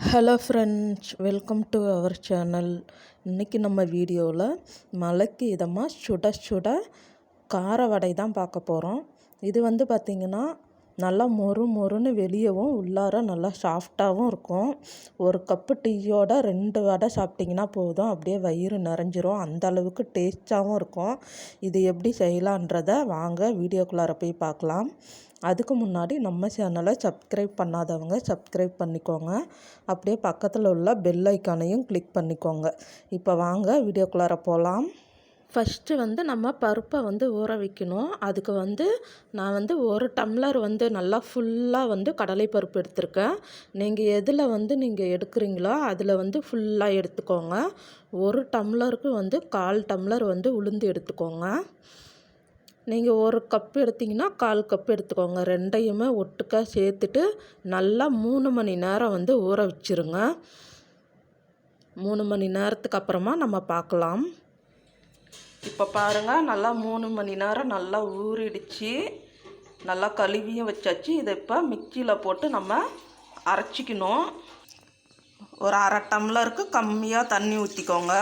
Hello friends welcome to our channel இன்றைக்கி நம்ம வீடியோவில் மலைக்கு இதமாக சுட சுட கார வடை தான் பார்க்க போகிறோம் இது வந்து பார்த்திங்கன்னா நல்லா மொறு மொறுன்னு வெளியவும் உள்ளார நல்லா சாஃப்டாகவும் இருக்கும். ஒரு கப்பு டீயோட ரெண்டு வடை சாப்பிட்டிங்கன்னா போதும். அப்படியே வயிறு நிறைஞ்சிரும். அந்த அளவுக்கு டேஸ்ட்டாகவும் இருக்கும். இது எப்படி செய்யலான்றதை வாங்க வீடியோக்குள்ளார போய் பார்க்கலாம். அதுக்கு முன்னாடி நம்ம சேனலை சப்ஸ்கிரைப் பண்ணாதவங்க சப்ஸ்கிரைப் பண்ணிக்கோங்க. அப்படியே பக்கத்தில் உள்ள பெல் ஐக்கானையும் கிளிக் பண்ணிக்கோங்க. இப்போ வாங்க வீடியோக்குள்ளார போகலாம் ஃபஸ்ட்டு வந்து நம்ம பருப்பை வந்து ஊற வைக்கணும். அதுக்கு வந்து நான் வந்து ஒரு டம்ளர் வந்து நல்லா ஃபுல்லாக வந்து கடலை பருப்பு எடுத்திருக்கேன். நீங்கள் எதில் வந்து நீங்கள் எடுக்கிறீங்களோ அதில் வந்து ஃபுல்லாக எடுத்துக்கோங்க. ஒரு டம்ளருக்கு வந்து கால் டம்ளர் வந்து உளுந்து எடுத்துக்கோங்க. நீங்கள் ஒரு கப் எடுத்திங்கன்னா கால் கப் எடுத்துக்கோங்க. ரெண்டையுமே ஒட்டுக்கா சேர்த்துட்டு நல்லா மூணு மணி நேரம் வந்து ஊற வச்சுருங்க. மூணு மணி நேரத்துக்கு அப்புறமா நம்ம பார்க்கலாம். இப்போ பாருங்கள் நல்லா மூணு மணி நேரம் நல்லா ஊறிடுச்சு. நல்லா கழுவியும் வச்சாச்சு. இதை இப்போ மிக்சியில் போட்டு நம்ம அரைச்சிக்கணும். ஒரு அரை டம்ளருக்கு கம்மியாக தண்ணி ஊற்றிக்கோங்க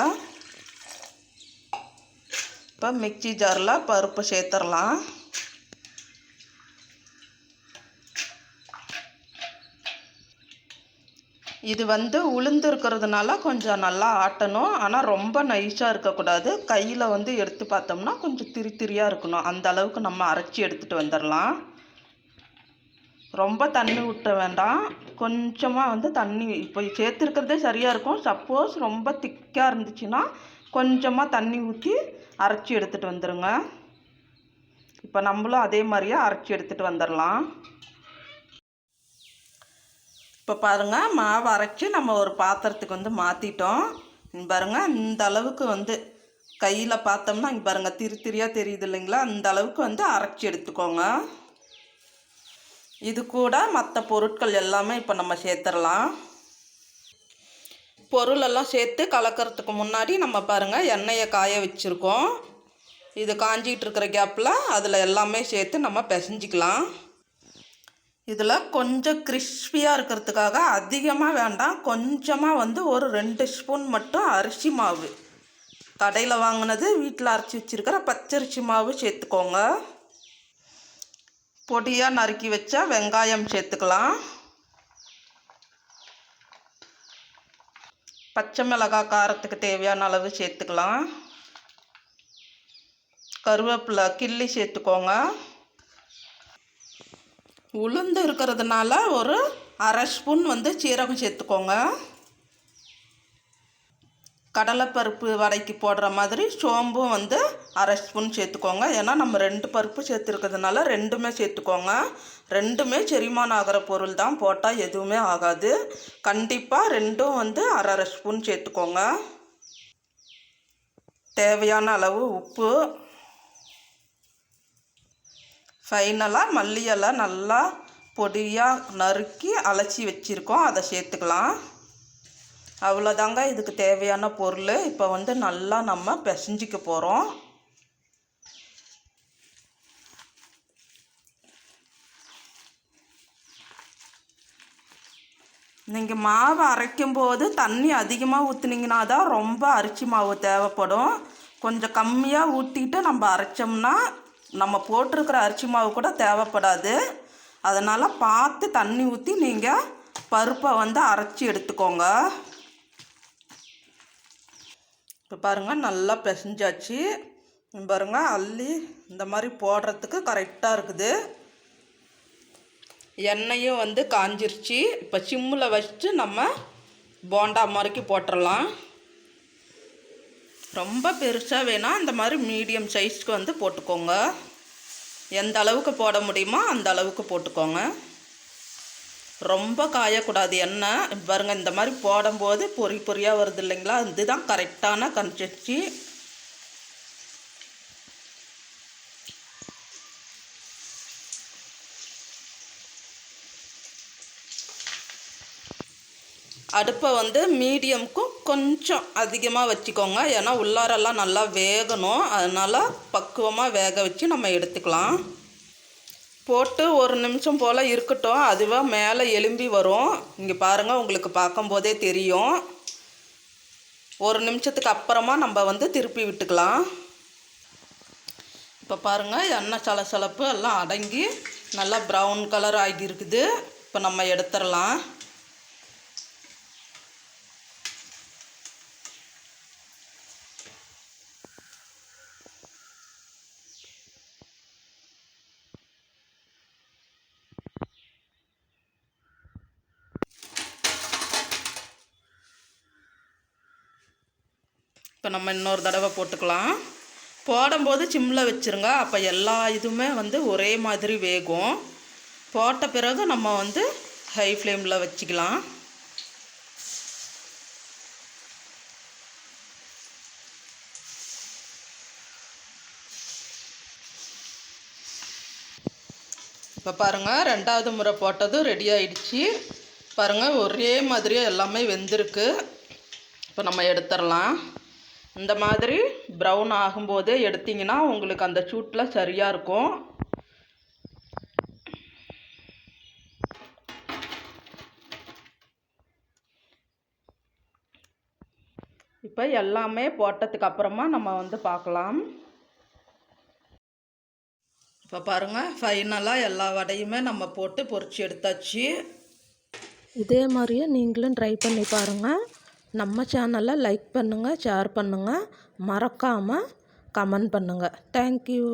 இப்போ மிக்சி ஜாரில் பருப்பு சேர்த்துடலாம். இது வந்து உளுந்து இருக்கிறதுனால கொஞ்சம் நல்லா ஆட்டணும். ஆனால் ரொம்ப நைஸாக இருக்கக்கூடாது. கையில் வந்து எடுத்து பார்த்தோம்னா கொஞ்சம் திரி திரியாக இருக்கணும். அந்த அளவுக்கு நம்ம அரைச்சி எடுத்துகிட்டு வந்துடலாம் ரொம்ப தண்ணி விட்ட வேண்டாம். கொஞ்சமாக வந்து தண்ணி இப்போ சேர்த்துருக்கிறதே சரியாக இருக்கும். சப்போஸ் ரொம்ப திக்காக இருந்துச்சுன்னா கொஞ்சமாக தண்ணி ஊற்றி அரைச்சி எடுத்துகிட்டு வந்துடுங்க இப்போ நம்மளும் அதே மாதிரியே அரைச்சி எடுத்துகிட்டு வந்துடலாம் இப்போ பாருங்கள் மாவு அரைச்சி நம்ம ஒரு பாத்திரத்துக்கு வந்து மாற்றிட்டோம் பாருங்கள் இந்த அளவுக்கு வந்து கையில் பார்த்தோம்னா இங்கே பாருங்கள் திரு திரியாக தெரியுது இல்லைங்களா? அந்த அளவுக்கு வந்து அரைச்சி எடுத்துக்கோங்க. இது கூட மற்ற பொருட்கள் எல்லாமே இப்போ நம்ம சேர்த்துடலாம். பொருளெல்லாம் சேர்த்து கலக்கிறதுக்கு முன்னாடி நம்ம பாருங்கள் எண்ணெயை காய வச்சுருக்கோம். இது காஞ்சிகிட்டு இருக்கிற கேப்பில் அதில் எல்லாமே சேர்த்து நம்ம பிசைஞ்சிக்கலாம். இதில் கொஞ்சம் கிறிஸ்பியாக இருக்கிறதுக்காக அதிகமாக வேண்டாம். கொஞ்சமாக வந்து ஒரு ரெண்டு ஸ்பூன் மட்டும் அரிசி மாவு. கடையில் வாங்கினது வீட்டில் அரைச்சி வச்சுருக்கிற பச்சரிசி மாவு சேர்த்துக்கோங்க. பொடியாக நறுக்கி வச்சா வெங்காயம் சேர்த்துக்கலாம். பச்சை மிளகாய் காரத்துக்கு தேவையான அளவு சேர்த்துக்கலாம். கருவேப்பிலை கிள்ளி சேர்த்துக்கோங்க. உளுந்து இருக்கிறதுனால ஒரு அரை ஸ்பூன் வந்து சீரகம் சேர்த்துக்கோங்க. கடலைப்பருப்பு வடைக்கு போடுற மாதிரி சோம்பும் வந்து அரை ஸ்பூன் சேர்த்துக்கோங்க. ஏன்னா நம்ம ரெண்டு பருப்பு சேர்த்துருக்கிறதுனால ரெண்டுமே சேர்த்துக்கோங்க. ரெண்டுமே செரிமானம் ஆகிற பொருள் தான் போட்டால் எதுவுமே ஆகாது. கண்டிப்பாக ரெண்டும் வந்து அரை அரை ஸ்பூன் சேர்த்துக்கோங்க. தேவையான அளவு உப்பு ஃபைனலாக மல்லி எல்லாம் நல்லா பொடியாக நறுக்கி அலசி வச்சுருக்கோம். அதை சேர்த்துக்கலாம். அவ்வளோதாங்க இதுக்கு தேவையான பொருள். இப்போ வந்து நல்லா நம்ம பிசைஞ்சிக்க போகிறோம் நீங்கள் மாவு அரைக்கும்போது தண்ணி அதிகமாக ஊற்றுனீங்கன்னா தான் ரொம்ப அரிசி மாவு தேவைப்படும். கொஞ்சம் கம்மியாக ஊற்றிட்டு நம்ம அரைச்சோம்னா நம்ம போட்டிருக்கிற அரிசி மாவு கூட தேவைப்படாது. அதனால் பார்த்து தண்ணி ஊற்றி நீங்கள் பருப்பை வந்து அரைச்சி எடுத்துக்கோங்க. இப்போ பாருங்கள் நல்லா பிசைஞ்சாச்சு. பாருங்கள் அள்ளி இந்த மாதிரி போடுறதுக்கு கரெக்டாக இருக்குது. எண்ணெயும் வந்து காஞ்சிருச்சு. இப்போ சிம்மில் வச்சுட்டு நம்ம போண்டா மாதிரிக்கு போட்டுடலாம் ரொம்ப பெருசாக வேணால் இந்த மாதிரி மீடியம் சைஸ்க்கு வந்து போட்டுக்கோங்க. எந்த அளவுக்கு போட முடியுமோ அந்த அளவுக்கு போட்டுக்கோங்க. ரொம்ப காயக்கூடாது எண்ணெய் பாருங்கள் இந்த மாதிரி போடும்போது பொறி பொறியாக வருது இல்லைங்களா? இதுதான் கரெக்டான கன்சிஸ்டி அடுப்பை வந்து மீடியமுக்கும் கொஞ்சம் அதிகமாக வச்சுக்கோங்க. ஏன்னா உள்ளாரெல்லாம் நல்லா வேகணும். அதனால் பக்குவமாக வேக வச்சு நம்ம எடுத்துக்கலாம். போட்டு ஒரு நிமிஷம் போல் இருக்கட்டும். அதுவாக மேலே எலும்பி வரும். இங்கே பாருங்கள் உங்களுக்கு பார்க்கும்போதே தெரியும். ஒரு நிமிஷத்துக்கு அப்புறமா நம்ம வந்து திருப்பி விட்டுக்கலாம். இப்போ பாருங்கள் எண்ணெய் சலசலப்பு எல்லாம் அடங்கி நல்லா ப்ரௌன் கலர் ஆகியிருக்குது. இப்போ நம்ம எடுத்துடலாம். இப்போ நம்ம இன்னொரு தடவை போட்டுக்கலாம். போடும்போது சிம்மில் வச்சுருங்க. அப்போ எல்லா இதுவுமே வந்து ஒரே மாதிரி வேகும். போட்ட பிறகு நம்ம வந்து ஹை ஃப்ளேமில் வச்சுக்கலாம். இப்போ பாருங்கள் ரெண்டாவது முறை போட்டதும் ரெடி ஆயிடுச்சு. பாருங்கள் ஒரே மாதிரியே எல்லாமே வெந்திருக்கு. இப்போ நம்ம எடுத்துடலாம். இந்த மாதிரி ப்ரௌன் ஆகும்போதே எடுத்திங்கன்னா உங்களுக்கு அந்த சூட்டில் சரியாக இருக்கும். இப்போ எல்லாமே போட்டதுக்கு அப்புறமா நம்ம வந்து பார்க்கலாம். இப்போ பாருங்கள் ஃபைனலாக எல்லா வடையுமே நம்ம போட்டு பொறிச்சு எடுத்தாச்சு. இதே மாதிரியே நீங்களும் ட்ரை பண்ணி பாருங்கள் நம்ம சேனலை லைக் பண்ணுங்கள் ஷேர் பண்ணுங்கள் மறக்காமல் கமெண்ட் பண்ணுங்கள் தேங்க்யூ